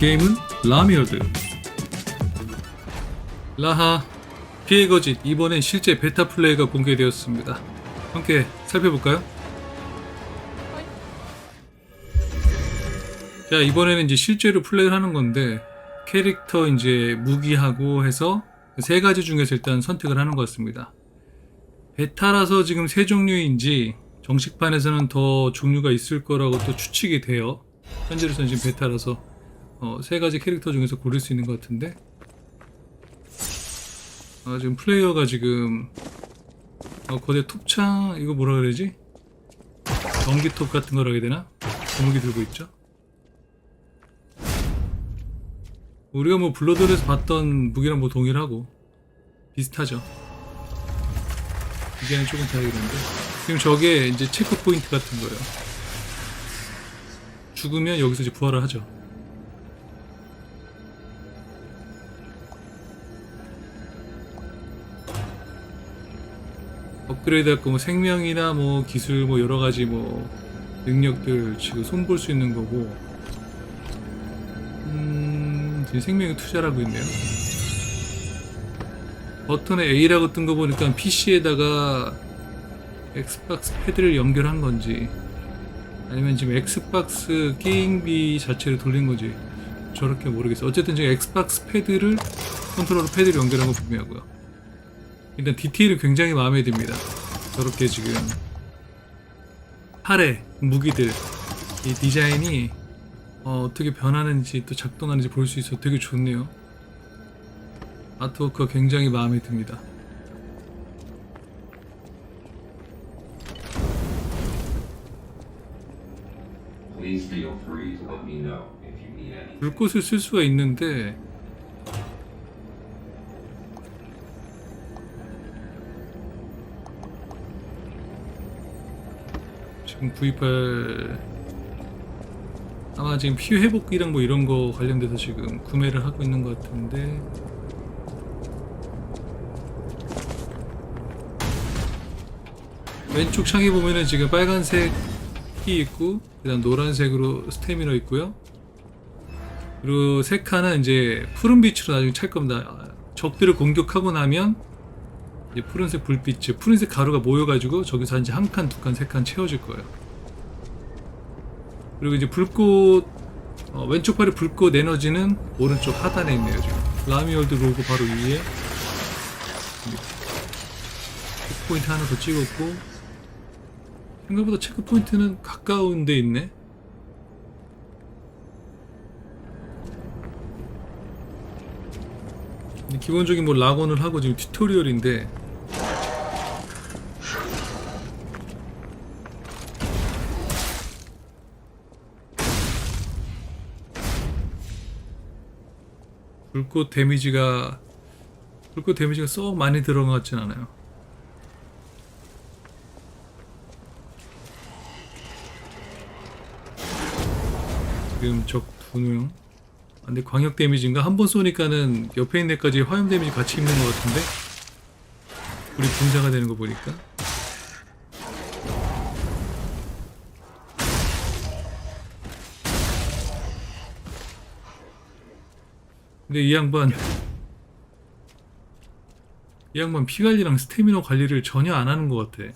게임은 라미어드. 라하 피해 거짓 이번엔 실제 베타 플레이가 공개되었습니다. 함께 살펴볼까요? 자 이번에는 이제 실제로 플레이를 하는 건데 캐릭터 이제 무기하고 해서 세 가지 중에서 일단 선택을 하는 것 같습니다. 베타라서 지금 세 종류인지 정식판에서는 더 종류가 있을 거라고 또 추측이 돼요. 현재로서는 지금 베타라서 어, 세 가지 캐릭터 중에서 고를 수 있는 것 같은데 아, 지금 플레이어가 지금 어, 거대 톱창 이거 뭐라 그러지? 전기톱 같은 거라 해야 되나? 고무기 들고 있죠? 우리가 뭐 블러드에서 봤던 무기랑 뭐 동일하고 비슷하죠 이게는 조금 다르겠는데 지금 저게 이제 체크 포인트 같은 거예요 죽으면 여기서 이제 부활을 하죠 업그레이드 할거뭐 생명이나 뭐 기술 뭐 여러 가지 뭐 능력들 지금 손볼 수 있는 거고. 음 지금 생명에 투자를 하고 있네요. 버튼에 A라고 뜬 거 보니까 PC에다가 엑스박스 패드를 연결한 건지 아니면 지금 엑스박스 게임기 자체를 돌린 건지 저렇게 모르겠어요. 어쨌든 지금 엑스박스 패드를 컨트롤러 패드를 연결한 거 분명하고요 일단 디테일이 굉장히 마음에 듭니다. 저렇게 지금 팔에 무기들 이 디자인이 어, 떻게 변하는지 또 작동하는지 볼 수 있어 되게 좋네요. 아트워크가 굉장히 마음에 듭니다. 불꽃을 쓸 수가 있는데 지금 구입할 아마 지금 피해 회복기랑 뭐 이런 거 관련돼서 지금 구매를 하고 있는 것 같은데 왼쪽 창에 보면은 지금 빨간색이 있고 그다음 노란색으로 스태미너 있고요. 그리고 세 칸은 이제 푸른 빛으로 나중에 찰 겁니다. 아, 적들을 공격하고 나면 이제 푸른색 불빛, 푸른색 가루가 모여가지고 저기서 이제 한 칸, 두 칸, 세 칸 채워질 거예요. 그리고 이제 불꽃 어, 왼쪽 팔에 불꽃 에너지는 오른쪽 하단에 있네요. 지금 라미월드 로고 바로 위에 체크 포인트 하나 더 찍었고 생각보다 체크 포인트는 가까운 데 있네. 기본적인 뭐 락원을 하고 지금 튜토리얼인데 불꽃 데미지가 불꽃 데미지가 썩 많이 들어간 것 같진 않아요. 지금 적 두 명. 아, 근데 광역 데미지인가? 한 번 쏘니까는 옆에 있는 애까지 화염 데미지 같이 입는 것 같은데? 우리 분자가 되는 거 보니까. 근데 이 양반 이 양반 피 관리랑 스태미너 관리를 전혀 안 하는 것 같아.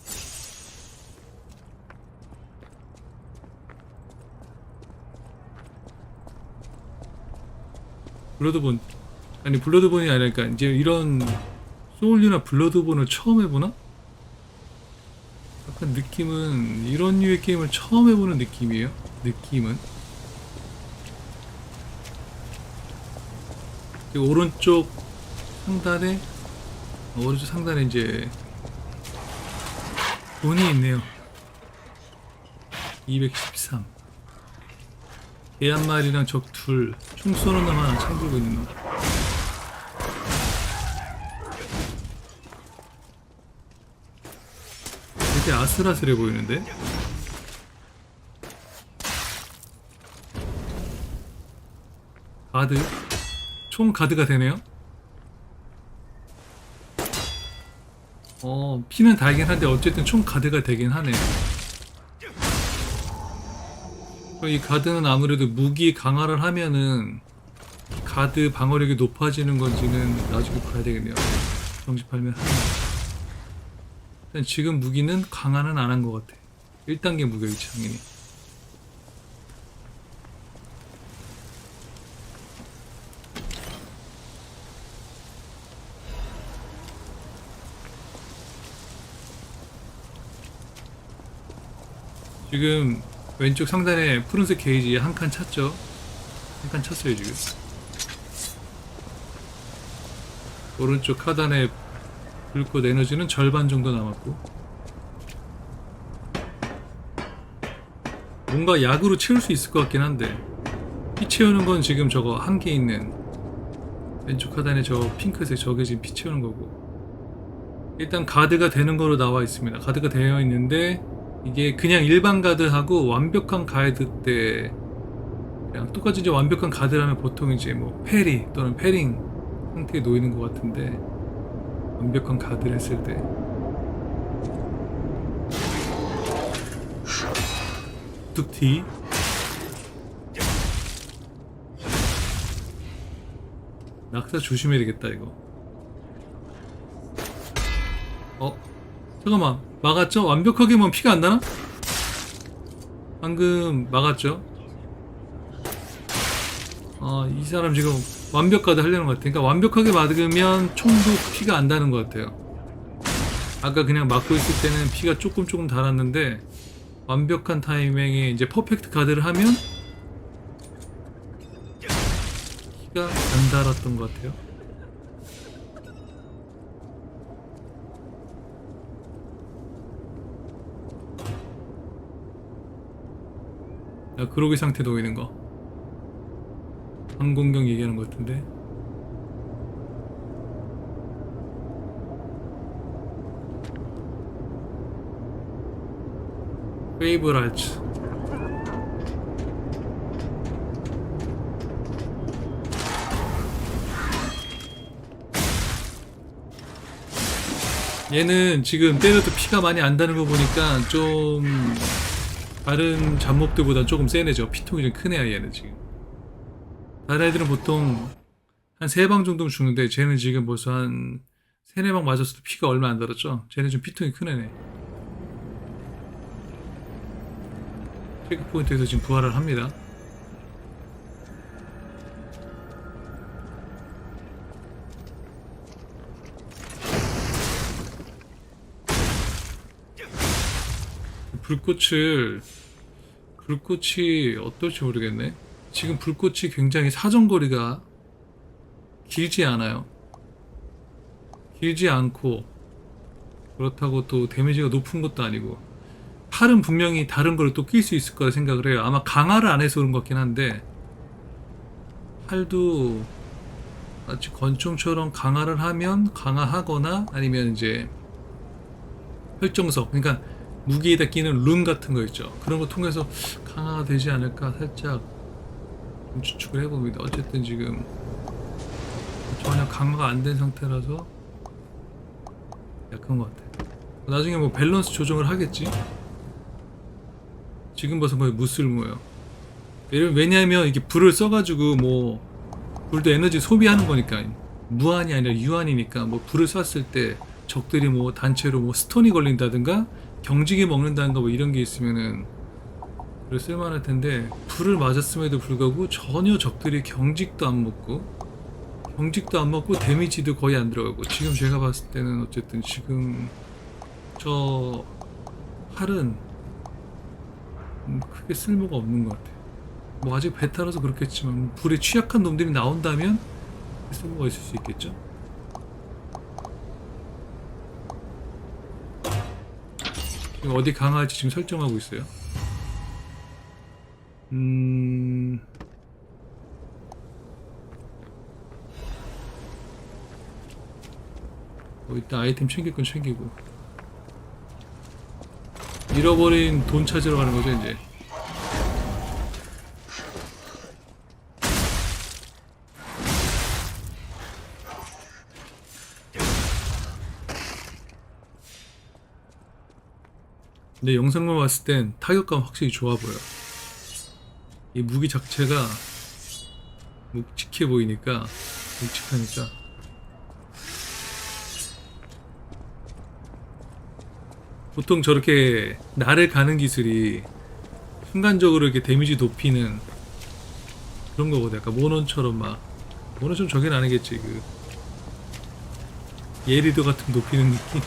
블러드본 아니 블러드본이 아니니까 이제 이런 소울류나 블러드본을 처음 해보나? 약간 느낌은 이런 류의 게임을 처음 해보는 느낌이에요. 느낌은 오른쪽 상단에 어, 오른쪽 상단에 이제 돈이 있네요. 213. 개 한 마리랑 적 둘, 총 쏘는 놈 하나 창 들고 있는 놈. 되게 아슬아슬해 보이는데? 가드? 총 가드가 되네요? 어, 피는 달긴 한데 어쨌든 총 가드가 되긴 하네. 이 가드는 아무래도 무기 강화를 하면은 가드 방어력이 높아지는 건지는 나중에 봐야 되겠네요. 정식팔면 하나. 일단 지금 무기는 강화는 안 한 것 같아. 1단계 무기이 장인이. 지금 왼쪽 상단에 푸른색 게이지 한 칸 찼죠? 한 칸 찼어요 지금. 오른쪽 하단에 불꽃 에너지는 절반 정도 남았고. 뭔가 약으로 채울 수 있을 것 같긴 한데 피 채우는 건 지금 저거 한 개 있는 왼쪽 하단에 저 핑크색 저게 지금 피 채우는 거고. 일단 가드가 되는 거로 나와 있습니다. 가드가 되어 있는데 이게 그냥 일반 가드하고 완벽한 가드 때 그냥 똑같이 이제 완벽한 가드라면 보통 이제 뭐 페리 또는 페링 상태에 놓이는 것 같은데 완벽한 가드를 했을 때. 뚝티. 낙사 조심해야 되겠다 이거. 어? 잠깐만 막았죠? 완벽하게만 피가 안 나나? 방금 막았죠? 아, 이 사람 지금 완벽 가드 하려는 것 같아. 그러니까 완벽하게 막으면 총도 피가 안 나는 것 같아요. 아까 그냥 막고 있을 때는 피가 조금 조금 달았는데 완벽한 타이밍에 이제 퍼펙트 가드를 하면 피가 안 달았던 것 같아요. 야, 그러기 상태 놓이는 거. 항공경 얘기하는 것 같은데. 페이브랄츠. 얘는 지금 때려도 피가 많이 안 다는 거 보니까 좀 다른 잡목들보다 조금 센 애죠. 피통이 좀 큰 애야 얘는 지금. 다른 애들은 보통 한 세 방 정도면 죽는데 쟤는 지금 벌써 한 세네 방 맞았어도 피가 얼마 안 달았죠. 쟤는 좀 피통이 큰 애네. 체크포인트에서 지금 부활을 합니다. 불꽃을 불꽃이 어떨지 모르겠네. 지금 불꽃이 굉장히 사정거리가 길지 않아요. 길지 않고 그렇다고 또 데미지가 높은 것도 아니고 팔은 분명히 다른 걸 또 낄 수 있을 거라 생각을 해요. 아마 강화를 안 해서 그런 것 같긴 한데 팔도 마치 권총처럼 강화를 하면 강화하거나 아니면 이제 혈정석 그러니까 무기에다 끼는 룬 같은 거 있죠. 그런 거 통해서 강화가 되지 않을까 살짝 좀 추측을 해봅니다. 어쨌든 지금 전혀 강화가 안 된 상태라서 약한 것 같아. 나중에 뭐 밸런스 조정을 하겠지. 지금 봐서 거의 무쓸모예요. 왜냐하면 이게 불을 써가지고 뭐 불도 에너지 소비하는 거니까 무한이 아니라 유한이니까 뭐 불을 쐈을 때 적들이 뭐 단체로 뭐 스톤이 걸린다든가 경직이 먹는다든가 뭐 이런 게 있으면은 불을 쓸만할 텐데 불을 맞았음에도 불구하고 전혀 적들이 경직도 안 먹고 경직도 안 먹고 데미지도 거의 안 들어가고 지금 제가 봤을 때는 어쨌든 지금 저 활은 음, 크게 쓸모가 없는 것 같아요. 뭐 아직 베타라서 그렇겠지만 불에 취약한 놈들이 나온다면 쓸모가 있을 수 있겠죠. 지금 어디 강화할지 지금 설정하고 있어요. 음. 뭐 일단 아이템 챙길 건 챙기고 잃어버린 돈 찾으러 가는 거죠 이제 근데 영상만 봤을 땐 타격감 확실히 좋아 보여. 이 무기 자체가 묵직해 보이니까 묵직하니까. 보통 저렇게 나를 가는 기술이 순간적으로 이렇게 데미지 높이는 그런 거거든. 약간 모논처럼 막. 모논처럼 저긴 아니겠지 그. 예리도 같은 높이는 느낌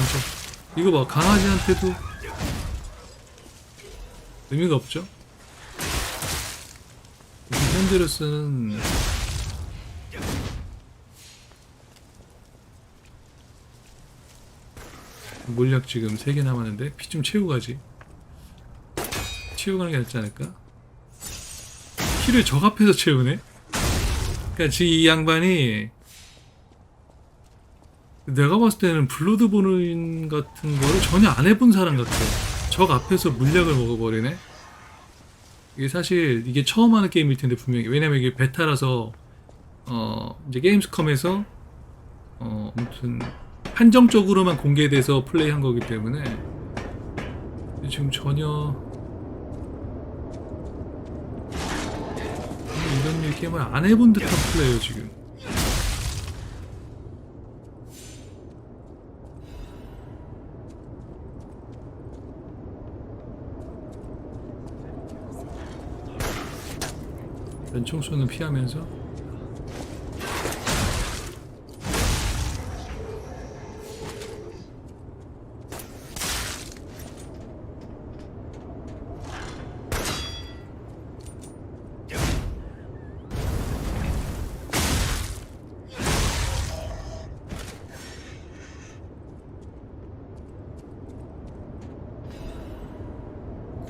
아 진짜 이거 봐 강아지한테도 의미가 없죠 현재로서는 물약 지금 3개 남았는데 피 좀 채우고 가지 채우고 가는 게 낫지 않을까? 피를 적 앞에서 채우네? 그니까 지금 이 양반이 내가 봤을 때는 블러드본인 같은 거를 전혀 안 해본 사람 같아. 적 앞에서 물약을 먹어버리네. 이게 사실 이게 처음 하는 게임일 텐데 분명히. 왜냐면 이게 베타라서 어 이제 게임스컴에서 어 아무튼 한정적으로만 공개돼서 플레이한 거기 때문에 지금 전혀 이런 류 게임을 안 해본 듯한 플레이어 지금 연총소는 피하면서.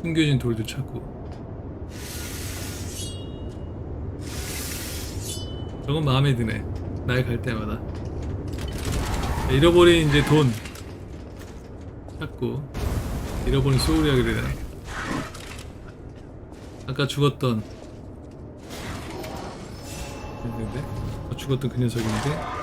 숨겨진 돌도 찾고 저건 마음에 드네. 날 갈 때마다. 잃어버린 이제 돈. 찾고. 잃어버린 소울이야 되나 아까 죽었던. 있는데? 아까 죽었던 그 녀석인데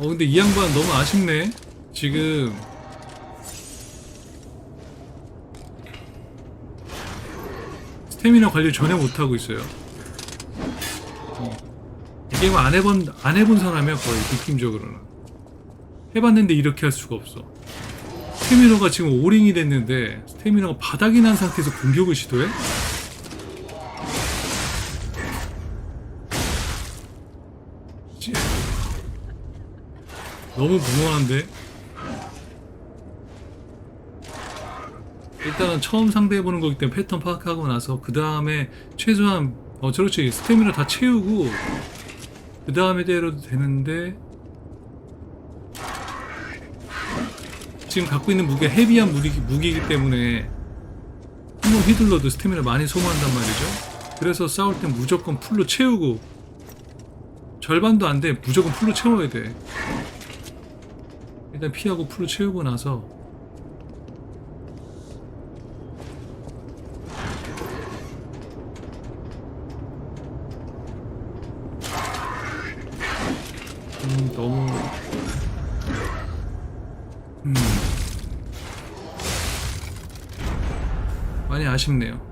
어 근데 이 양반 너무 아쉽네. 지금. 스태미나 관리 전혀 못하고 있어요. 어. 이 게임 안 해본 안 해본 사람이야 거의 느낌적으로는. 해봤는데 이렇게 할 수가 없어. 스태미너가 지금 오링이 됐는데 스태미너가 바닥이 난 상태에서 공격을 시도해? 너무 무모한데? 일단은 처음 상대해보는 거기 때문에 패턴 파악하고 나서 그 다음에 최소한 어 그렇지. 스태미나 다 채우고 그 다음에 때려도 되는데 지금 갖고 있는 무게 헤비한 무기, 무기이기 때문에 한 번 휘둘러도 스태미나 많이 소모한단 말이죠. 그래서 싸울 땐 무조건 풀로 채우고 절반도 안 돼. 무조건 풀로 채워야 돼 일단 피하고 풀을 채우고 나서 음 너무 음. 많이 아쉽네요